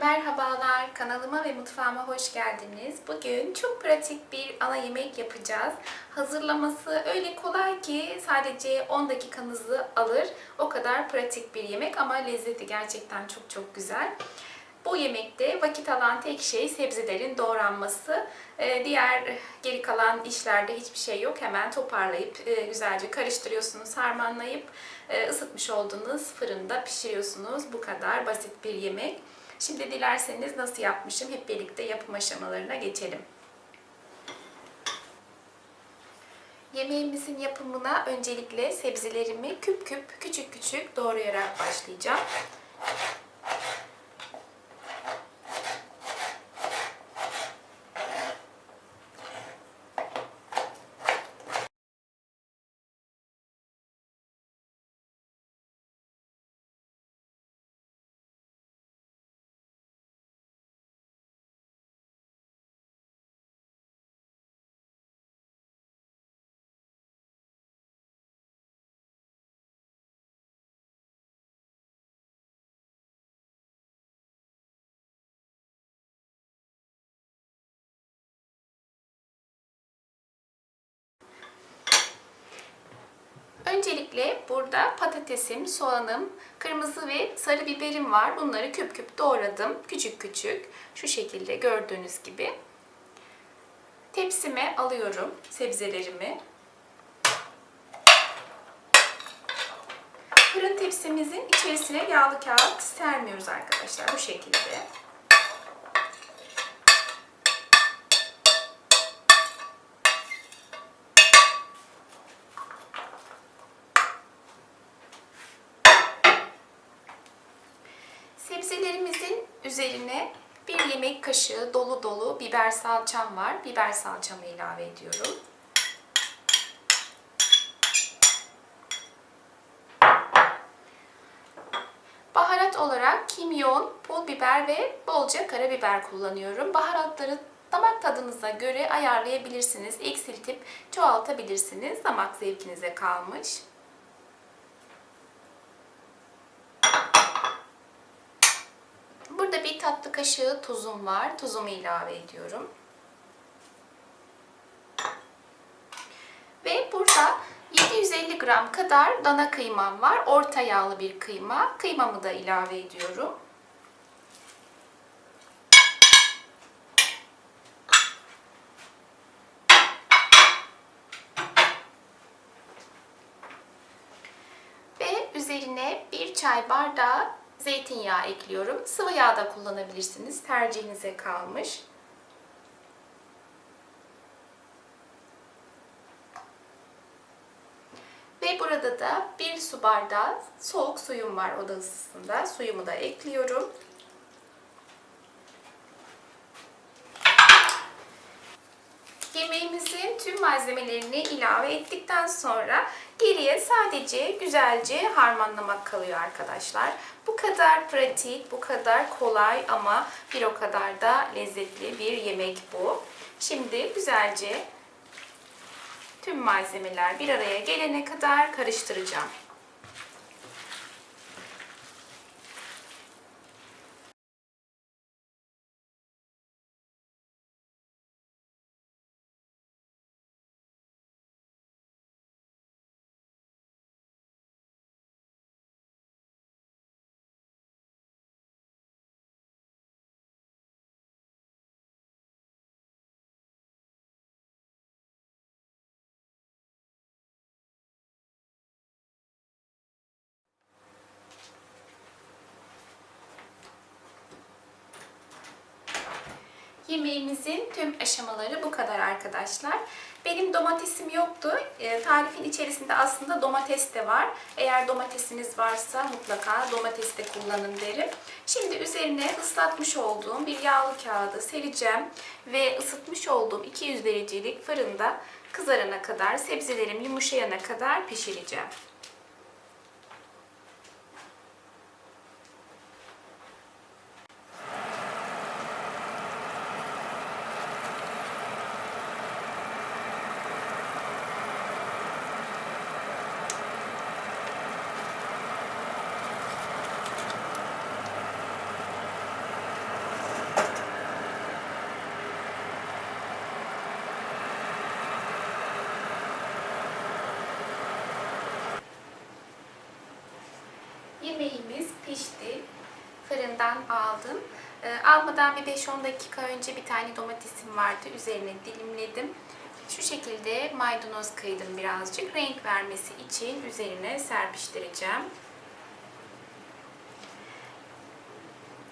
Merhabalar, kanalıma ve mutfağıma hoş geldiniz. Bugün çok pratik bir ana yemek yapacağız. Hazırlaması öyle kolay ki sadece 10 dakikanızı alır. O kadar pratik bir yemek ama lezzeti gerçekten çok çok güzel. Bu yemekte vakit alan tek şey sebzelerin doğranması. Ee, Diğer geri kalan işlerde hiçbir şey yok. Hemen toparlayıp e, güzelce karıştırıyorsunuz, harmanlayıp e, ısıtmış olduğunuz fırında pişiriyorsunuz. Bu kadar basit bir yemek. Şimdi dilerseniz nasıl yapmışım hep birlikte yapım aşamalarına geçelim. Yemeğimizin yapımına öncelikle sebzelerimi küp küp küçük küçük doğrayarak başlayacağım. Öncelikle burada patatesim, soğanım, kırmızı ve sarı biberim var. Bunları küp küp doğradım. Küçük küçük. Şu şekilde gördüğünüz gibi. Tepsime alıyorum sebzelerimi. Fırın tepsimizin içerisine yağlı kağıt sermiyoruz arkadaşlar. Bu şekilde. Sebzelerimizin üzerine bir yemek kaşığı dolu dolu biber salçam var. Biber salçamı ilave ediyorum. Baharat olarak kimyon, pul biber ve bolca karabiber kullanıyorum. Baharatları damak tadınıza göre ayarlayabilirsiniz. Eksiltip çoğaltabilirsiniz. Damak zevkinize kalmış. Burada bir tatlı kaşığı tuzum var. Tuzumu ilave ediyorum. Ve burada 750 gram kadar dana kıymam var. Orta yağlı bir kıyma. Kıymamı da ilave ediyorum. Ve üzerine bir çay bardağı zeytinyağı ekliyorum. Sıvı yağ da kullanabilirsiniz. Tercihinize kalmış. Ve burada da bir su bardağı soğuk suyum var oda ısısında. Suyumu da ekliyorum. Yemeğimizin tüm malzemelerini ilave ettikten sonra geriye sadece güzelce harmanlamak kalıyor arkadaşlar. Bu kadar pratik, bu kadar kolay ama bir o kadar da lezzetli bir yemek bu. Şimdi güzelce tüm malzemeler bir araya gelene kadar karıştıracağım. Yemeğimizin tüm aşamaları bu kadar arkadaşlar. Benim domatesim yoktu. E, tarifin içerisinde aslında domates de var. Eğer domatesiniz varsa mutlaka domates de kullanın derim. Şimdi üzerine ıslatmış olduğum bir yağlı kağıdı sereceğim ve ısıtmış olduğum 200 derecelik fırında kızarana kadar, sebzelerim yumuşayana kadar pişireceğim. Yemeğimiz pişti. Fırından aldım. Ee, almadan bir 5-10 dakika önce bir tane domatesim vardı. Üzerine dilimledim. Şu şekilde maydanoz kıydım birazcık. Renk vermesi için üzerine serpiştireceğim.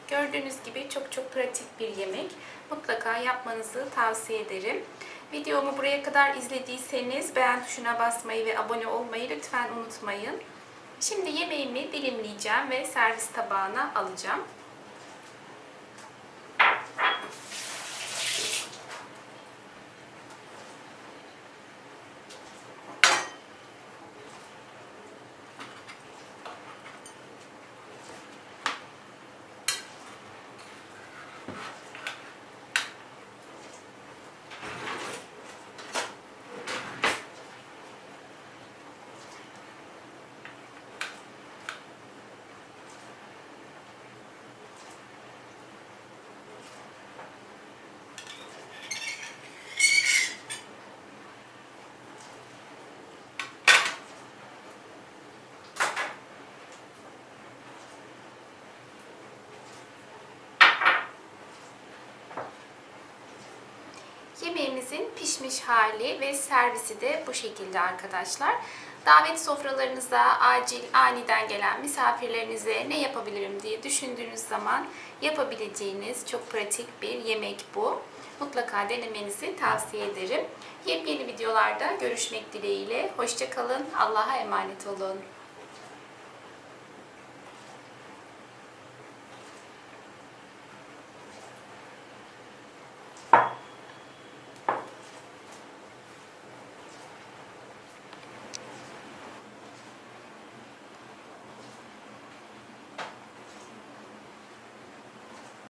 Gördüğünüz gibi çok çok pratik bir yemek. Mutlaka yapmanızı tavsiye ederim. Videomu buraya kadar izlediyseniz beğen tuşuna basmayı ve abone olmayı lütfen unutmayın. Şimdi yemeğimi dilimleyeceğim ve servis tabağına alacağım. Yemeğimizin pişmiş hali ve servisi de bu şekilde arkadaşlar. Davet sofralarınıza acil aniden gelen misafirlerinize ne yapabilirim diye düşündüğünüz zaman yapabileceğiniz çok pratik bir yemek bu. Mutlaka denemenizi tavsiye ederim. Yepyeni videolarda görüşmek dileğiyle. Hoşçakalın. Allah'a emanet olun.